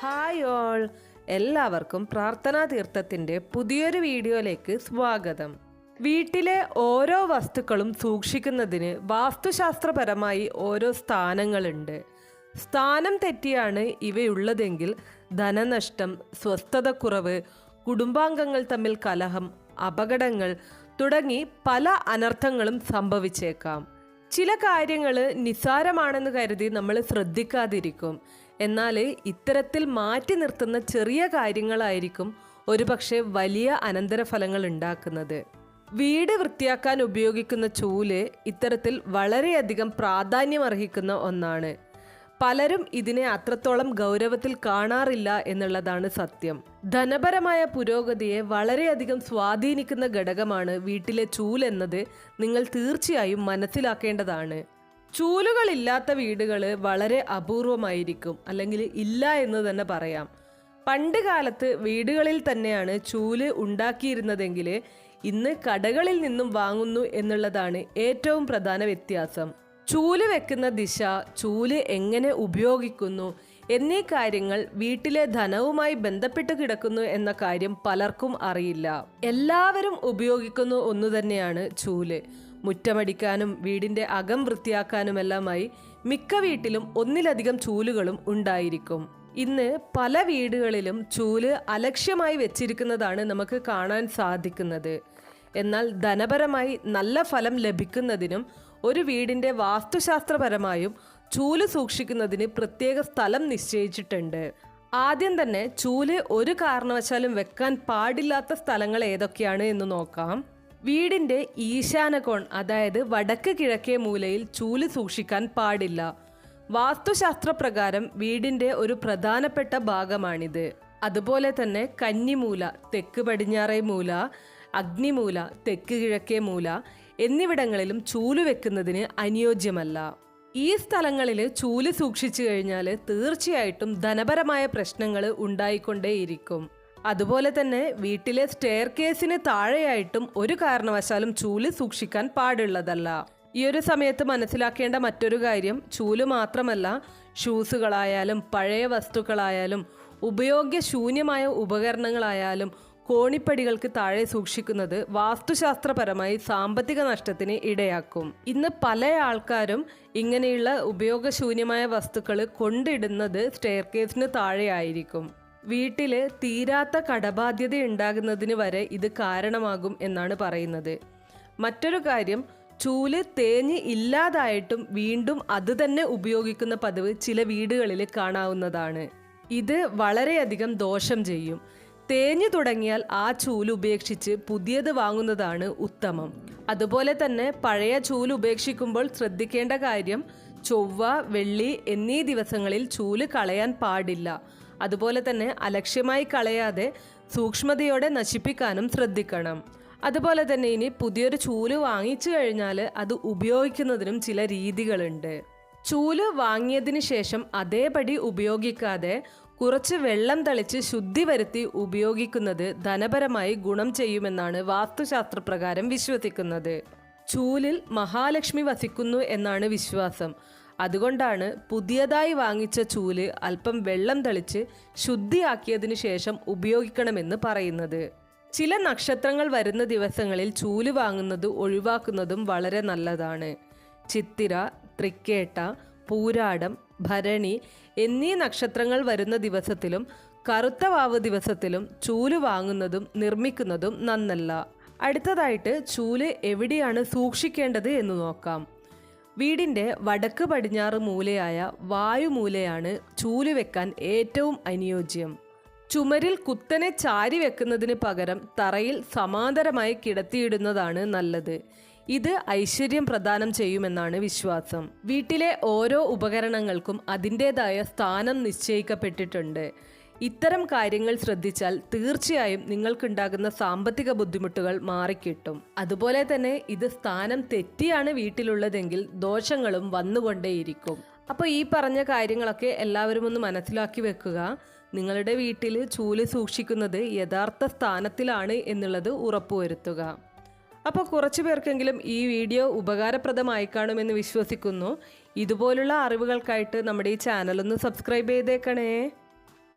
Hi all. എല്ലാവർക്കും പ്രാർത്ഥനാ തീർത്ഥത്തിന്റെ പുതിയൊരു വീഡിയോയിലേക്ക് സ്വാഗതം. വീട്ടിലെ ഓരോ വസ്തുക്കളും സൂക്ഷിക്കുന്നതിന് വാസ്തുശാസ്ത്രപരമായി ഓരോ സ്ഥാനങ്ങളുണ്ട്. സ്ഥാനം തെറ്റിയാണ് ഇവയുള്ളതെങ്കിൽ ധനനഷ്ടം സ്വസ്ഥതക്കുറവ് കുടുംബാംഗങ്ങൾ തമ്മിൽ കലഹം അപകടങ്ങൾ തുടങ്ങി പല അനർത്ഥങ്ങളും സംഭവിച്ചേക്കാം. ചില കാര്യങ്ങൾ നിസ്സാരമാണെന്ന് കരുതി നമ്മൾ ശ്രദ്ധിക്കാതിരിക്കും. എന്നാൽ ഇത്തരത്തിൽ മാറ്റി നിർത്തുന്ന ചെറിയ കാര്യങ്ങളായിരിക്കും ഒരുപക്ഷെ വലിയ അനന്തരഫലങ്ങൾ ഉണ്ടാക്കുന്നത്. വീട് വൃത്തിയാക്കാൻ ഉപയോഗിക്കുന്ന ചൂൽ ഇത്തരത്തിൽ വളരെയധികം പ്രാധാന്യമർഹിക്കുന്ന ഒന്നാണ്. പലരും ഇതിനെ അത്രത്തോളം ഗൗരവത്തിൽ കാണാറില്ല എന്നുള്ളതാണ് സത്യം. ധനപരമായ പുരോഗതിയെ വളരെയധികം സ്വാധീനിക്കുന്ന ഘടകമാണ് വീട്ടിലെ ചൂലെന്നത് നിങ്ങൾ തീർച്ചയായും മനസ്സിലാക്കേണ്ടതാണ്. ചൂലുകളില്ലാത്ത വീടുകൾ വളരെ അപൂർവമായിരിക്കും അല്ലെങ്കിൽ ഇല്ല എന്ന് തന്നെ പറയാം. പണ്ട് കാലത്ത് വീടുകളിൽ തന്നെയാണ് ചൂൽ ഉണ്ടാക്കിയിരുന്നതെങ്കിൽ ഇന്ന് കടകളിൽ നിന്നും വാങ്ങുന്നു എന്നുള്ളതാണ് ഏറ്റവും പ്രധാന വ്യത്യാസം. ചൂൽ വെക്കുന്ന ദിശ ചൂൽ എങ്ങനെ ഉപയോഗിക്കുന്നു എന്നീ കാര്യങ്ങൾ വീട്ടിലെ ധനവുമായി ബന്ധപ്പെട്ട് കിടക്കുന്നു എന്ന കാര്യം പലർക്കും അറിയില്ല. എല്ലാവരും ഉപയോഗിക്കുന്ന ഒന്നു തന്നെയാണ് ചൂൽ. മുറ്റമടിക്കാനും വീടിന്റെ അകം വൃത്തിയാക്കാനുമെല്ലാമായി മിക്ക വീട്ടിലും ഒന്നിലധികം ചൂലുകളും ഉണ്ടായിരിക്കും. ഇന്ന് പല വീടുകളിലും ചൂൽ അലക്ഷ്യമായി വെച്ചിരിക്കുന്നതാണ് നമുക്ക് കാണാൻ സാധിക്കുന്നത്. എന്നാൽ ധനപരമായി നല്ല ഫലം ലഭിക്കുന്നതിനും ഒരു വീടിന്റെ വാസ്തുശാസ്ത്രപരമായും ചൂൽ സൂക്ഷിക്കുന്നതിന് പ്രത്യേക സ്ഥലം നിശ്ചയിച്ചിട്ടുണ്ട്. ആദ്യം തന്നെ ചൂൽ ഒരു കാരണവശാലും വെക്കാൻ പാടില്ലാത്ത സ്ഥലങ്ങൾ ഏതൊക്കെയാണ് എന്ന് നോക്കാം. വീടിന്റെ ഈശാനകോൺ അതായത് വടക്ക് കിഴക്കേ മൂലയിൽ ചൂൽ സൂക്ഷിക്കാൻ പാടില്ല. വാസ്തുശാസ്ത്രപ്രകാരം വീടിന്റെ ഒരു പ്രധാനപ്പെട്ട ഭാഗമാണിത്. അതുപോലെ തന്നെ കന്നിമൂല തെക്ക് പടിഞ്ഞാറേ മൂല അഗ്നിമൂല തെക്ക് കിഴക്കേ മൂല എന്നിവിടങ്ങളിലും ചൂൽ വെക്കുന്നതിന് അനുയോജ്യമല്ല. ഈ സ്ഥലങ്ങളിൽ ചൂൽ സൂക്ഷിച്ചു കഴിഞ്ഞാൽ തീർച്ചയായിട്ടും ധനപരമായ പ്രശ്നങ്ങൾ ഉണ്ടായിക്കൊണ്ടേയിരിക്കും. അതുപോലെ തന്നെ വീട്ടിലെ സ്റ്റെയർ കേസിന് താഴെയായിട്ടും ഒരു കാരണവശാലും ചൂൽ സൂക്ഷിക്കാൻ പാടുള്ളതല്ല. ഈ ഒരു സമയത്ത് മനസ്സിലാക്കേണ്ട മറ്റൊരു കാര്യം ചൂൽ മാത്രമല്ല ഷൂസുകളായാലും പഴയ വസ്തുക്കളായാലും ഉപയോഗ്യശൂന്യമായ ഉപകരണങ്ങളായാലും കോണിപ്പടികൾക്ക് താഴെ സൂക്ഷിക്കുന്നത് വാസ്തുശാസ്ത്രപരമായി സാമ്പത്തിക നഷ്ടത്തിന് ഇടയാക്കും. ഇന്ന് പല ആൾക്കാരും ഇങ്ങനെയുള്ള ഉപയോഗശൂന്യമായ വസ്തുക്കൾ കൊണ്ടിടുന്നത് സ്റ്റെയർ കേസിന് താഴെയായിരിക്കും വീട്ടിൽ തീരാത്ത കടബാധ്യത ഉണ്ടാകുന്നതിന് വരെ ഇത് കാരണമാകും എന്നാണ് പറയുന്നത്. മറ്റൊരു കാര്യം ചൂൽ തേഞ്ഞ് ഇല്ലാതായിട്ടും വീണ്ടും അത് തന്നെ ഉപയോഗിക്കുന്ന പതിവ് ചില വീടുകളിൽ കാണാവുന്നതാണ്. ഇത് വളരെയധികം ദോഷം ചെയ്യും. തേഞ്ഞു തുടങ്ങിയാൽ ആ ചൂൽ ഉപേക്ഷിച്ച് പുതിയത് വാങ്ങുന്നതാണ് ഉത്തമം. അതുപോലെ തന്നെ പഴയ ചൂൽ ഉപേക്ഷിക്കുമ്പോൾ ശ്രദ്ധിക്കേണ്ട കാര്യം ചൊവ്വ വെള്ളി എന്നീ ദിവസങ്ങളിൽ ചൂൽ കളയാൻ പാടില്ല. അതുപോലെ തന്നെ അലക്ഷ്യമായി കളയാതെ സൂക്ഷ്മതയോടെ നശിപ്പിക്കാനും ശ്രദ്ധിക്കണം. അതുപോലെ തന്നെ ഇനി പുതിയൊരു ചൂൽ വാങ്ങിച്ചു കഴിഞ്ഞാൽ അത് ഉപയോഗിക്കുന്നതിനും ചില രീതികളുണ്ട്. ചൂൽ വാങ്ങിയതിന് ശേഷം അതേപടി ഉപയോഗിക്കാതെ കുറച്ച് വെള്ളം തളിച്ച് ശുദ്ധി വരുത്തി ഉപയോഗിക്കുന്നത് ധനപരമായി ഗുണം ചെയ്യുമെന്നാണ് വാസ്തുശാസ്ത്രപ്രകാരം വിശ്വസിക്കുന്നത്. ചൂലിൽ മഹാലക്ഷ്മി വസിക്കുന്നു എന്നാണ് വിശ്വാസം. അതുകൊണ്ടാണ് പുതിയതായി വാങ്ങിച്ച ചൂൽ അല്പം വെള്ളം തളിച്ച് ശുദ്ധിയാക്കിയതിനു ശേഷം ഉപയോഗിക്കണമെന്ന് പറയുന്നത്. ചില നക്ഷത്രങ്ങൾ വരുന്ന ദിവസങ്ങളിൽ ചൂൽ വാങ്ങുന്നത് ഒഴിവാക്കുന്നതും വളരെ നല്ലതാണ്. ചിത്തിര തൃക്കേട്ട പൂരാടം ഭരണി എന്നീ നക്ഷത്രങ്ങൾ വരുന്ന ദിവസത്തിലും കറുത്ത വാവ് ദിവസത്തിലും ചൂൽ വാങ്ങുന്നതും നിർമ്മിക്കുന്നതും നന്നല്ല. അടുത്തതായിട്ട് ചൂൽ എവിടെയാണ് സൂക്ഷിക്കേണ്ടത് എന്ന് നോക്കാം. വീടിന്റെ വടക്ക് പടിഞ്ഞാറ് മൂലയായ വായുമൂലയാണ് ചൂൽ വെക്കാൻ ഏറ്റവും അനുയോജ്യം. ചുമരിൽ കുത്തനെ ചാരി വെക്കുന്നതിന് പകരം തറയിൽ സമാന്തരമായി കിടത്തിയിടുന്നതാണ് നല്ലത്. ഇത് ഐശ്വര്യം പ്രദാനം ചെയ്യുമെന്നാണ് വിശ്വാസം. വീട്ടിലെ ഓരോ ഉപകരണങ്ങൾക്കും അതിന്റെതായ സ്ഥാനം നിശ്ചയിക്കപ്പെട്ടിട്ടുണ്ട്. ഇത്തരം കാര്യങ്ങൾ ശ്രദ്ധിച്ചാൽ തീർച്ചയായും നിങ്ങൾക്കുണ്ടാകുന്ന സാമ്പത്തിക ബുദ്ധിമുട്ടുകൾ മാറിക്കിട്ടും. അതുപോലെ തന്നെ ഇത് സ്ഥാനം തെറ്റിയാണ് വീട്ടിലുള്ളതെങ്കിൽ ദോഷങ്ങളും വന്നുകൊണ്ടേയിരിക്കും. അപ്പോൾ ഈ പറഞ്ഞ കാര്യങ്ങളൊക്കെ എല്ലാവരും ഒന്ന് മനസ്സിലാക്കി വെക്കുക. നിങ്ങളുടെ വീട്ടിൽ ചൂൽ സൂക്ഷിക്കുന്നത് യഥാർത്ഥ സ്ഥാനത്തിലാണ് എന്നുള്ളത് ഉറപ്പുവരുത്തുക. അപ്പോൾ കുറച്ച് പേർക്കെങ്കിലും ഈ വീഡിയോ ഉപകാരപ്രദമായി കാണുമെന്ന് വിശ്വസിക്കുന്നു. ഇതുപോലുള്ള അറിവുകൾക്കായിട്ട് നമ്മുടെ ഈ ചാനലൊന്ന് സബ്സ്ക്രൈബ് ചെയ്തേക്കണേ.